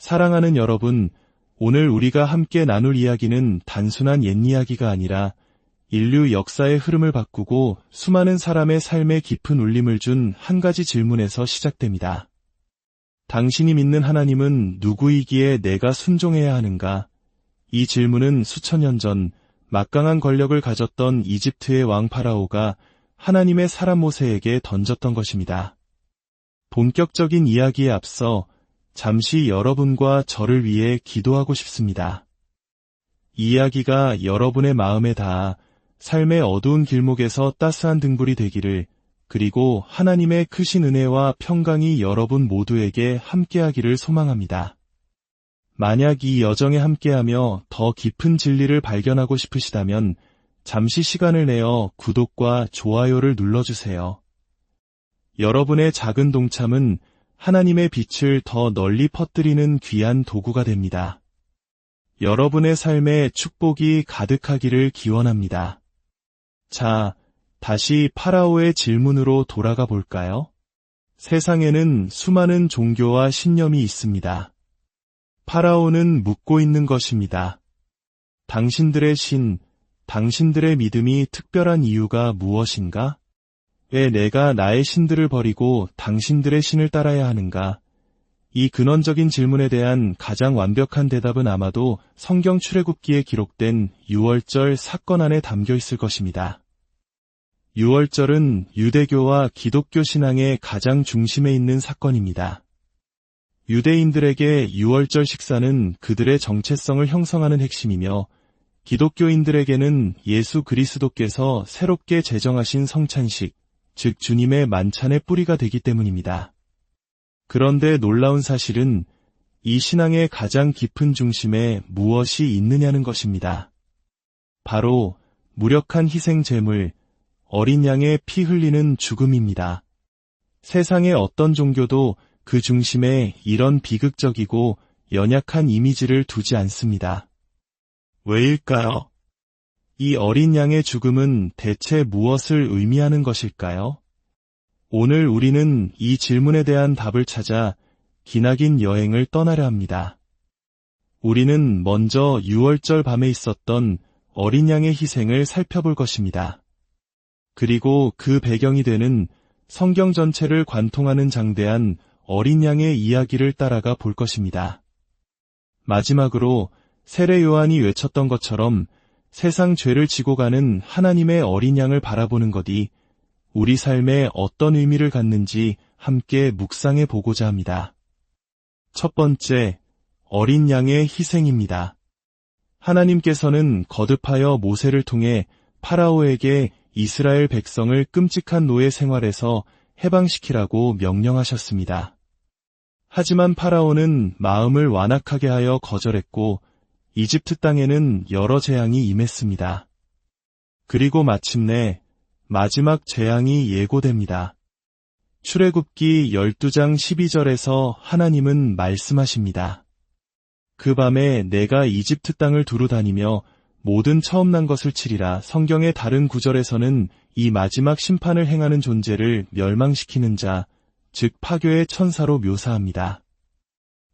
사랑하는 여러분, 오늘 우리가 함께 나눌 이야기는 단순한 옛 이야기가 아니라 인류 역사의 흐름을 바꾸고 수많은 사람의 삶에 깊은 울림을 준 한 가지 질문에서 시작됩니다. 당신이 믿는 하나님은 누구이기에 내가 순종해야 하는가? 이 질문은 수천 년 전 막강한 권력을 가졌던 이집트의 왕 파라오가 하나님의 사람 모세에게 던졌던 것입니다. 본격적인 이야기에 앞서 잠시 여러분과 저를 위해 기도하고 싶습니다. 이 이야기가 여러분의 마음에 닿아 삶의 어두운 길목에서 따스한 등불이 되기를 그리고 하나님의 크신 은혜와 평강이 여러분 모두에게 함께하기를 소망합니다. 만약 이 여정에 함께하며 더 깊은 진리를 발견하고 싶으시다면 잠시 시간을 내어 구독과 좋아요를 눌러주세요. 여러분의 작은 동참은 하나님의 빛을 더 널리 퍼뜨리는 귀한 도구가 됩니다. 여러분의 삶에 축복이 가득하기를 기원합니다. 자, 다시 파라오의 질문으로 돌아가 볼까요? 세상에는 수많은 종교와 신념이 있습니다. 파라오는 묻고 있는 것입니다. 당신들의 신, 당신들의 믿음이 특별한 이유가 무엇인가? 왜 내가 나의 신들을 버리고 당신들의 신을 따라야 하는가? 이 근원적인 질문에 대한 가장 완벽한 대답은 아마도 성경 출애굽기에 기록된 6월절 사건 안에 담겨 있을 것입니다. 6월절은 유대교와 기독교 신앙의 가장 중심에 있는 사건입니다. 유대인들에게 6월절 식사는 그들의 정체성을 형성하는 핵심이며 기독교인들에게는 예수 그리스도께서 새롭게 제정하신 성찬식, 즉 주님의 만찬의 뿌리가 되기 때문입니다. 그런데 놀라운 사실은 이 신앙의 가장 깊은 중심에 무엇이 있느냐는 것입니다. 바로 무력한 희생 제물, 어린 양의 피 흘리는 죽음입니다. 세상의 어떤 종교도 그 중심에 이런 비극적이고 연약한 이미지를 두지 않습니다. 왜일까요? 이 어린 양의 죽음은 대체 무엇을 의미하는 것일까요? 오늘 우리는 이 질문에 대한 답을 찾아 기나긴 여행을 떠나려 합니다. 우리는 먼저 6월절 밤에 있었던 어린 양의 희생을 살펴볼 것입니다. 그리고 그 배경이 되는 성경 전체를 관통하는 장대한 어린 양의 이야기를 따라가 볼 것입니다. 마지막으로 세례 요한이 외쳤던 것처럼 세상 죄를 지고 가는 하나님의 어린 양을 바라보는 것이 우리 삶에 어떤 의미를 갖는지 함께 묵상해 보고자 합니다. 첫 번째, 어린 양의 희생입니다. 하나님께서는 거듭하여 모세를 통해 파라오에게 이스라엘 백성을 끔찍한 노예 생활에서 해방시키라고 명령하셨습니다. 하지만 파라오는 마음을 완악하게 하여 거절했고 이집트 땅에는 여러 재앙이 임했습니다. 그리고 마침내 마지막 재앙이 예고됩니다. 출애굽기 12장 12절에서 하나님은 말씀하십니다. 그 밤에 내가 이집트 땅을 두루 다니며 모든 처음 난 것을 치리라 성경의 다른 구절에서는 이 마지막 심판을 행하는 존재를 멸망시키는 자, 즉 파교의 천사로 묘사합니다.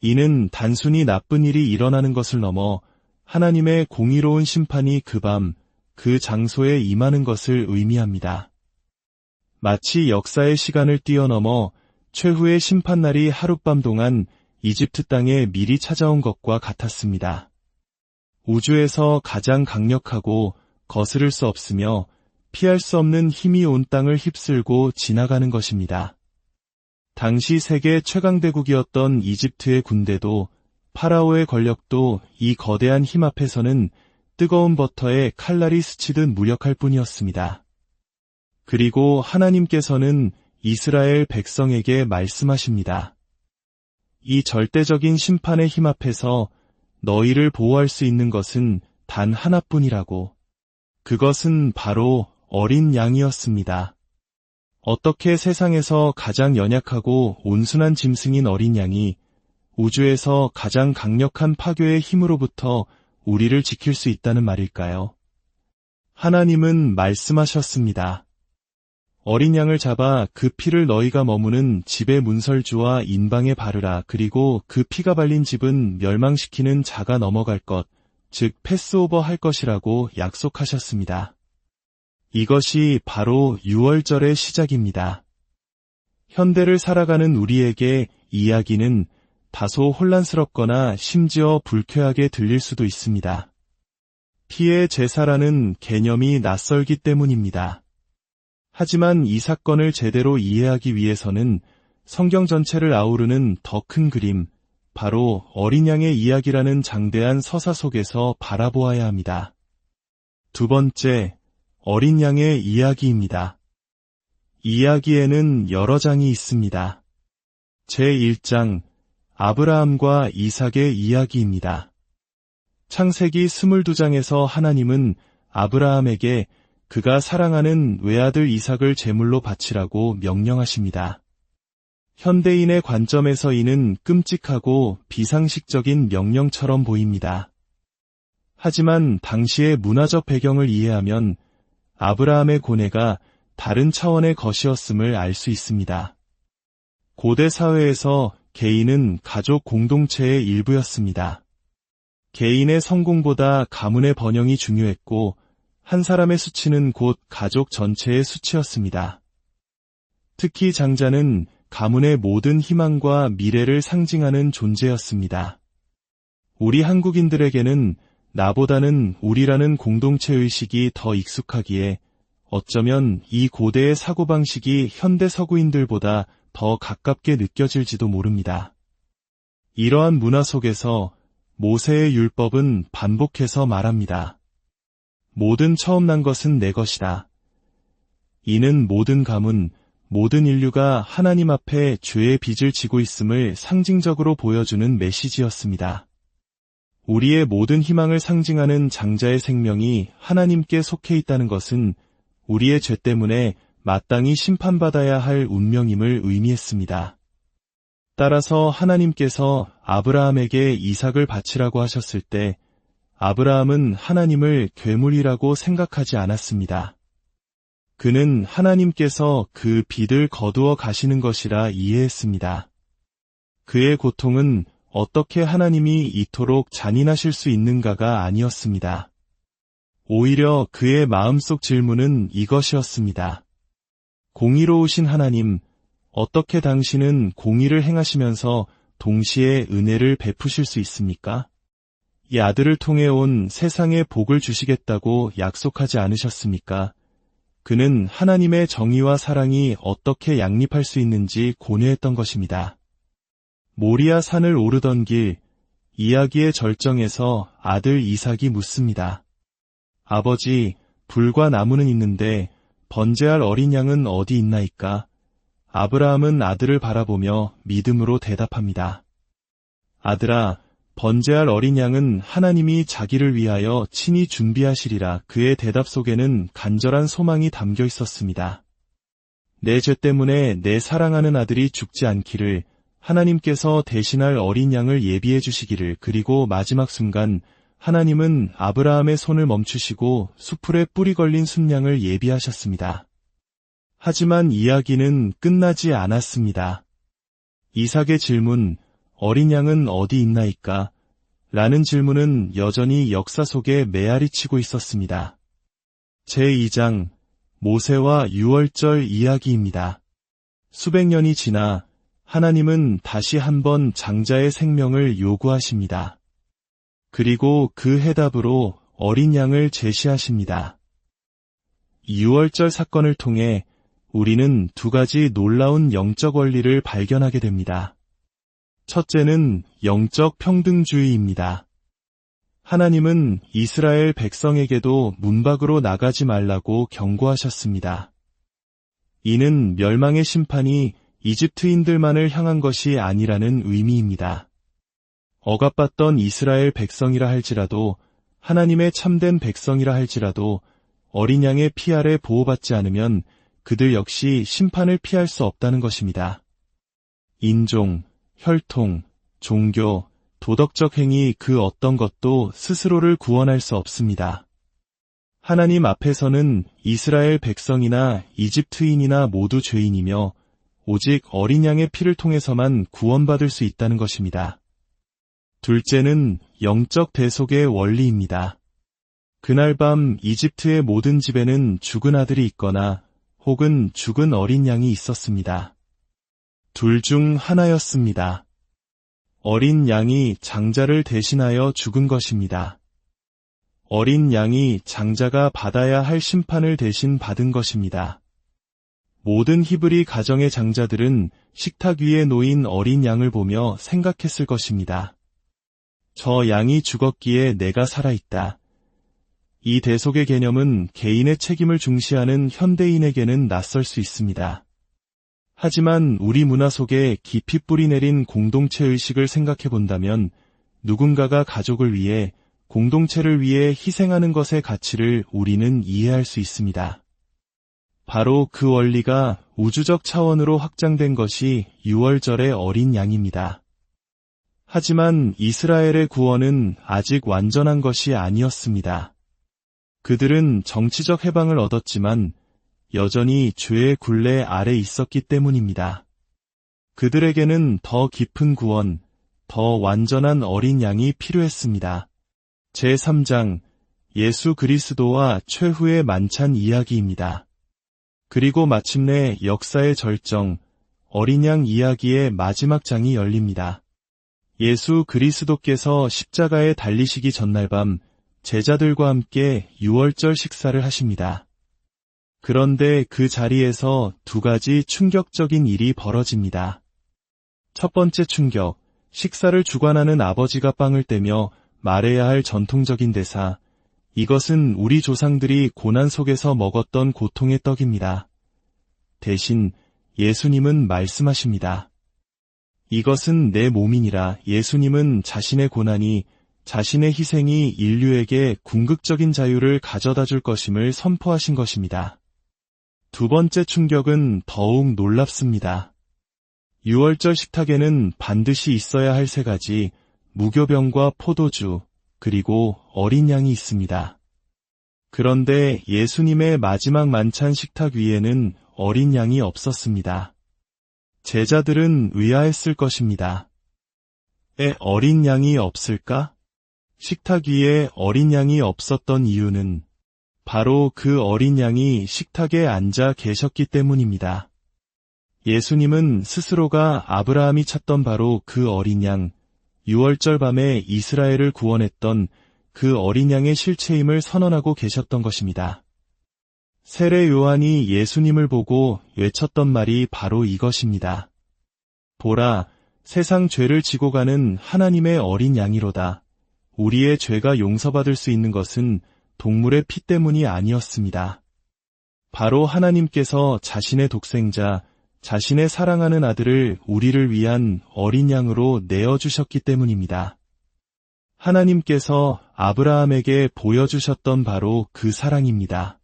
이는 단순히 나쁜 일이 일어나는 것을 넘어 하나님의 공의로운 심판이 그 밤, 그 장소에 임하는 것을 의미합니다. 마치 역사의 시간을 뛰어넘어 최후의 심판날이 하룻밤 동안 이집트 땅에 미리 찾아온 것과 같았습니다. 우주에서 가장 강력하고 거스를 수 없으며 피할 수 없는 힘이 온 땅을 휩쓸고 지나가는 것입니다. 당시 세계 최강대국이었던 이집트의 군대도 파라오의 권력도 이 거대한 힘 앞에서는 뜨거운 버터에 칼날이 스치듯 무력할 뿐이었습니다. 그리고 하나님께서는 이스라엘 백성에게 말씀하십니다. 이 절대적인 심판의 힘 앞에서 너희를 보호할 수 있는 것은 단 하나뿐이라고. 그것은 바로 어린 양이었습니다. 어떻게 세상에서 가장 연약하고 온순한 짐승인 어린 양이 우주에서 가장 강력한 파괴의 힘으로부터 우리를 지킬 수 있다는 말일까요? 하나님은 말씀하셨습니다. 어린 양을 잡아 그 피를 너희가 머무는 집의 문설주와 인방에 바르라. 그리고 그 피가 발린 집은 멸망시키는 자가 넘어갈 것, 즉 패스오버 할 것이라고 약속하셨습니다. 이것이 바로 6월절의 시작입니다. 현대를 살아가는 우리에게 이야기는 다소 혼란스럽거나 심지어 불쾌하게 들릴 수도 있습니다. 피해 제사라는 개념이 낯설기 때문입니다. 하지만 이 사건을 제대로 이해하기 위해서는 성경 전체를 아우르는 더 큰 그림, 바로 어린 양의 이야기라는 장대한 서사 속에서 바라보아야 합니다. 두 번째, 어린 양의 이야기입니다. 이야기에는 여러 장이 있습니다. 제1장, 아브라함과 이삭의 이야기입니다. 창세기 22장에서 하나님은 아브라함에게 그가 사랑하는 외아들 이삭을 제물로 바치라고 명령하십니다. 현대인의 관점에서 이는 끔찍하고 비상식적인 명령처럼 보입니다. 하지만 당시의 문화적 배경을 이해하면 아브라함의 고뇌가 다른 차원의 것이었음을 알 수 있습니다. 고대 사회에서 개인은 가족 공동체의 일부였습니다. 개인의 성공보다 가문의 번영이 중요했고 한 사람의 수치는 곧 가족 전체의 수치였습니다. 특히 장자는 가문의 모든 희망과 미래를 상징하는 존재였습니다. 우리 한국인들에게는 나보다는 우리라는 공동체 의식이 더 익숙하기에 어쩌면 이 고대의 사고방식이 현대 서구인들보다 더 가깝게 느껴질지도 모릅니다. 이러한 문화 속에서 모세의 율법은 반복해서 말합니다. 모든 처음 난 것은 내 것이다. 이는 모든 가문, 모든 인류가 하나님 앞에 죄의 빚을 지고 있음을 상징적으로 보여주는 메시지였습니다. 우리의 모든 희망을 상징하는 장자의 생명이 하나님께 속해 있다는 것은 우리의 죄 때문에 마땅히 심판받아야 할 운명임을 의미했습니다. 따라서 하나님께서 아브라함에게 이삭을 바치라고 하셨을 때 아브라함은 하나님을 괴물이라고 생각하지 않았습니다. 그는 하나님께서 그 빚을 거두어 가시는 것이라 이해했습니다. 그의 고통은 어떻게 하나님이 이토록 잔인하실 수 있는가가 아니었습니다. 오히려 그의 마음속 질문은 이것이었습니다. 공의로우신 하나님, 어떻게 당신은 공의를 행하시면서 동시에 은혜를 베푸실 수 있습니까? 이 아들을 통해 온 세상에 복을 주시겠다고 약속하지 않으셨습니까? 그는 하나님의 정의와 사랑이 어떻게 양립할 수 있는지 고뇌했던 것입니다. 모리아 산을 오르던 길, 이야기의 절정에서 아들 이삭이 묻습니다. 아버지, 불과 나무는 있는데 번제할 어린 양은 어디 있나이까? 아브라함은 아들을 바라보며 믿음으로 대답합니다. 아들아, 번제할 어린 양은 하나님이 자기를 위하여 친히 준비하시리라 그의 대답 속에는 간절한 소망이 담겨 있었습니다. 내 죄 때문에 내 사랑하는 아들이 죽지 않기를 하나님께서 대신할 어린 양을 예비해 주시기를 그리고 마지막 순간 하나님은 아브라함의 손을 멈추시고 수풀에 뿌리 걸린 순양을 예비하셨습니다. 하지만 이야기는 끝나지 않았습니다. 이삭의 질문, 어린 양은 어디 있나이까? 라는 질문은 여전히 역사 속에 메아리 치고 있었습니다. 제2장 모세와 유월절 이야기입니다. 수백 년이 지나 하나님은 다시 한번 장자의 생명을 요구하십니다. 그리고 그 해답으로 어린 양을 제시하십니다. 유월절 사건을 통해 우리는 두 가지 놀라운 영적 원리를 발견하게 됩니다. 첫째는 영적 평등주의입니다. 하나님은 이스라엘 백성에게도 문 밖으로 나가지 말라고 경고하셨습니다. 이는 멸망의 심판이 이집트인들만을 향한 것이 아니라는 의미입니다. 억압받던 이스라엘 백성이라 할지라도 하나님의 참된 백성이라 할지라도 어린 양의 피 아래 보호받지 않으면 그들 역시 심판을 피할 수 없다는 것입니다. 인종, 혈통, 종교, 도덕적 행위 그 어떤 것도 스스로를 구원할 수 없습니다. 하나님 앞에서는 이스라엘 백성이나 이집트인이나 모두 죄인이며 오직 어린 양의 피를 통해서만 구원받을 수 있다는 것입니다. 둘째는 영적 대속의 원리입니다. 그날 밤 이집트의 모든 집에는 죽은 아들이 있거나 혹은 죽은 어린 양이 있었습니다. 둘 중 하나였습니다. 어린 양이 장자를 대신하여 죽은 것입니다. 어린 양이 장자가 받아야 할 심판을 대신 받은 것입니다. 모든 히브리 가정의 장자들은 식탁 위에 놓인 어린 양을 보며 생각했을 것입니다. 저 양이 죽었기에 내가 살아있다. 이 대속의 개념은 개인의 책임을 중시하는 현대인에게는 낯설 수 있습니다. 하지만 우리 문화 속에 깊이 뿌리내린 공동체 의식을 생각해 본다면 누군가가 가족을 위해 공동체를 위해 희생하는 것의 가치를 우리는 이해할 수 있습니다. 바로 그 원리가 우주적 차원으로 확장된 것이 6월절의 어린 양입니다. 하지만 이스라엘의 구원은 아직 완전한 것이 아니었습니다. 그들은 정치적 해방을 얻었지만 여전히 죄의 굴레 아래 있었기 때문입니다. 그들에게는 더 깊은 구원, 더 완전한 어린 양이 필요했습니다. 제3장 예수 그리스도와 최후의 만찬 이야기입니다. 그리고 마침내 역사의 절정, 어린 양 이야기의 마지막 장이 열립니다. 예수 그리스도께서 십자가에 달리시기 전날 밤 제자들과 함께 6월절 식사를 하십니다. 그런데 그 자리에서 두 가지 충격적인 일이 벌어집니다. 첫 번째 충격, 식사를 주관하는 아버지가 빵을 떼며 말해야 할 전통적인 대사, 이것은 우리 조상들이 고난 속에서 먹었던 고통의 떡입니다. 대신 예수님은 말씀하십니다. 이것은 내 몸이니라 예수님은 자신의 고난이 자신의 희생이 인류에게 궁극적인 자유를 가져다 줄 것임을 선포하신 것입니다. 두 번째 충격은 더욱 놀랍습니다. 6월절 식탁에는 반드시 있어야 할 세 가지 무교병과 포도주, 그리고 어린 양이 있습니다. 그런데 예수님의 마지막 만찬 식탁 위에는 어린 양이 없었습니다. 제자들은 의아했을 것입니다. 에 어린 양이 없을까? 식탁 위에 어린 양이 없었던 이유는 바로 그 어린 양이 식탁에 앉아 계셨기 때문입니다. 예수님은 스스로가 아브라함이 찾던 바로 그 어린 양, 6월절 밤에 이스라엘을 구원했던 그 어린 양의 실체임을 선언하고 계셨던 것입니다. 세례 요한이 예수님을 보고 외쳤던 말이 바로 이것입니다. 보라, 세상 죄를 지고 가는 하나님의 어린 양이로다. 우리의 죄가 용서받을 수 있는 것은 동물의 피 때문이 아니었습니다. 바로 하나님께서 자신의 독생자, 자신의 사랑하는 아들을 우리를 위한 어린 양으로 내어주셨기 때문입니다. 하나님께서 아브라함에게 보여주셨던 바로 그 사랑입니다.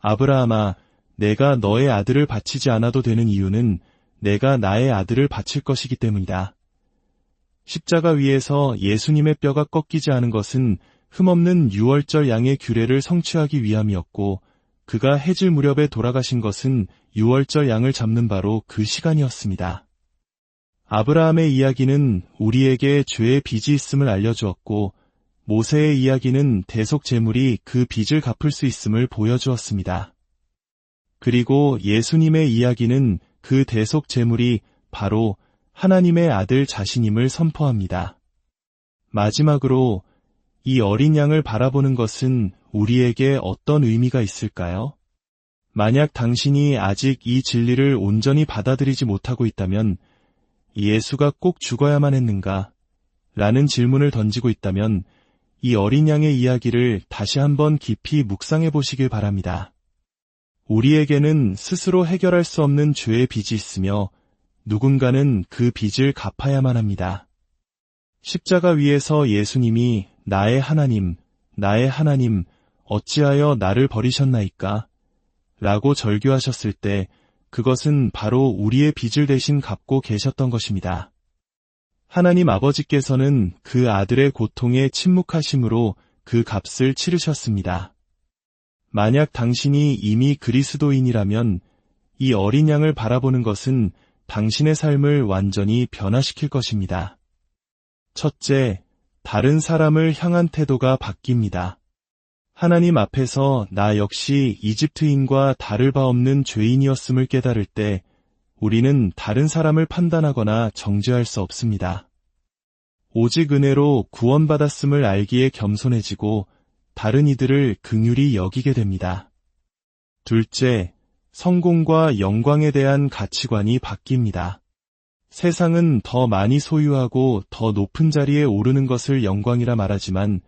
아브라함아, 내가 너의 아들을 바치지 않아도 되는 이유는 내가 나의 아들을 바칠 것이기 때문이다. 십자가 위에서 예수님의 뼈가 꺾이지 않은 것은 흠없는 유월절 양의 규례를 성취하기 위함이었고 그가 해질 무렵에 돌아가신 것은 유월절 양을 잡는 바로 그 시간이었습니다. 아브라함의 이야기는 우리에게 죄의 빚이 있음을 알려주었고 모세의 이야기는 대속 제물이 그 빚을 갚을 수 있음을 보여주었습니다. 그리고 예수님의 이야기는 그 대속 제물이 바로 하나님의 아들 자신임을 선포합니다. 마지막으로 이 어린 양을 바라보는 것은 우리에게 어떤 의미가 있을까요? 만약 당신이 아직 이 진리를 온전히 받아들이지 못하고 있다면 예수가 꼭 죽어야만 했는가? 라는 질문을 던지고 있다면 이 어린 양의 이야기를 다시 한번 깊이 묵상해 보시길 바랍니다. 우리에게는 스스로 해결할 수 없는 죄의 빚이 있으며 누군가는 그 빚을 갚아야만 합니다. 십자가 위에서 예수님이 나의 하나님, 나의 하나님, 어찌하여 나를 버리셨나이까? 라고 절규하셨을 때 그것은 바로 우리의 빚을 대신 갚고 계셨던 것입니다. 하나님 아버지께서는 그 아들의 고통에 침묵하심으로 그 값을 치르셨습니다. 만약 당신이 이미 그리스도인이라면 이 어린 양을 바라보는 것은 당신의 삶을 완전히 변화시킬 것입니다. 첫째, 다른 사람을 향한 태도가 바뀝니다. 하나님 앞에서 나 역시 이집트인과 다를 바 없는 죄인이었음을 깨달을 때 우리는 다른 사람을 판단하거나 정죄할 수 없습니다. 오직 은혜로 구원받았음을 알기에 겸손해지고 다른 이들을 긍휼히 여기게 됩니다. 둘째, 성공과 영광에 대한 가치관이 바뀝니다. 세상은 더 많이 소유하고 더 높은 자리에 오르는 것을 영광이라 말하지만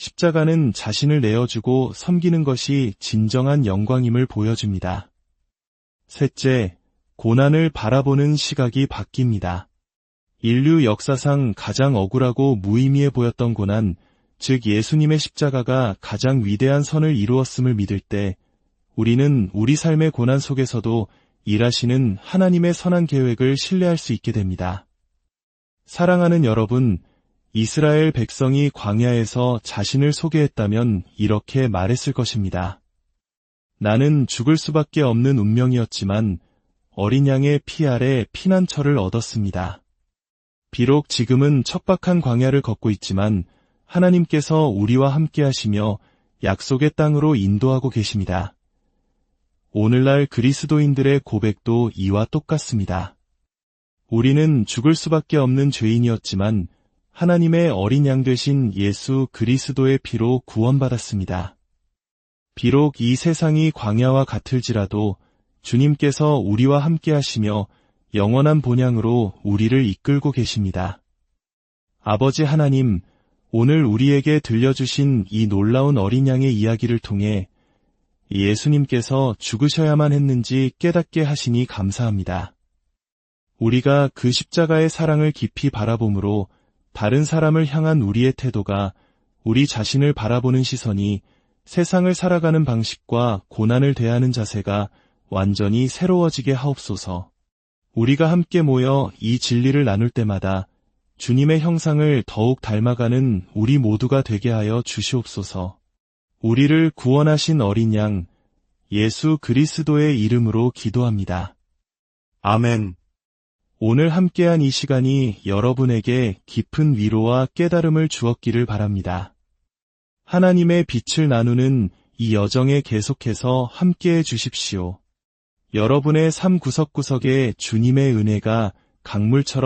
십자가는 자신을 내어주고 섬기는 것이 진정한 영광임을 보여줍니다. 셋째, 고난을 바라보는 시각이 바뀝니다. 인류 역사상 가장 억울하고 무의미해 보였던 고난, 즉 예수님의 십자가가 가장 위대한 선을 이루었음을 믿을 때 우리는 우리 삶의 고난 속에서도 일하시는 하나님의 선한 계획을 신뢰할 수 있게 됩니다. 사랑하는 여러분, 이스라엘 백성이 광야에서 자신을 소개했다면 이렇게 말했을 것입니다. 나는 죽을 수밖에 없는 운명이었지만 어린 양의 피 아래 피난처를 얻었습니다. 비록 지금은 척박한 광야를 걷고 있지만 하나님께서 우리와 함께 하시며 약속의 땅으로 인도하고 계십니다. 오늘날 그리스도인들의 고백도 이와 똑같습니다. 우리는 죽을 수밖에 없는 죄인이었지만 하나님의 어린 양 되신 예수 그리스도의 피로 구원받았습니다. 비록 이 세상이 광야와 같을지라도 주님께서 우리와 함께 하시며 영원한 본향으로 우리를 이끌고 계십니다. 아버지 하나님, 오늘 우리에게 들려주신 이 놀라운 어린 양의 이야기를 통해 예수님께서 죽으셔야만 했는지 깨닫게 하시니 감사합니다. 우리가 그 십자가의 사랑을 깊이 바라봄으로 다른 사람을 향한 우리의 태도가 우리 자신을 바라보는 시선이 세상을 살아가는 방식과 고난을 대하는 자세가 완전히 새로워지게 하옵소서. 우리가 함께 모여 이 진리를 나눌 때마다 주님의 형상을 더욱 닮아가는 우리 모두가 되게 하여 주시옵소서. 우리를 구원하신 어린 양 예수 그리스도의 이름으로 기도합니다. 아멘. 오늘 함께한 이 시간이 여러분에게 깊은 위로와 깨달음을 주었기를 바랍니다. 하나님의 빛을 나누는 이 여정에 계속해서 함께해 주십시오. 여러분의 삶 구석구석에 주님의 은혜가 강물처럼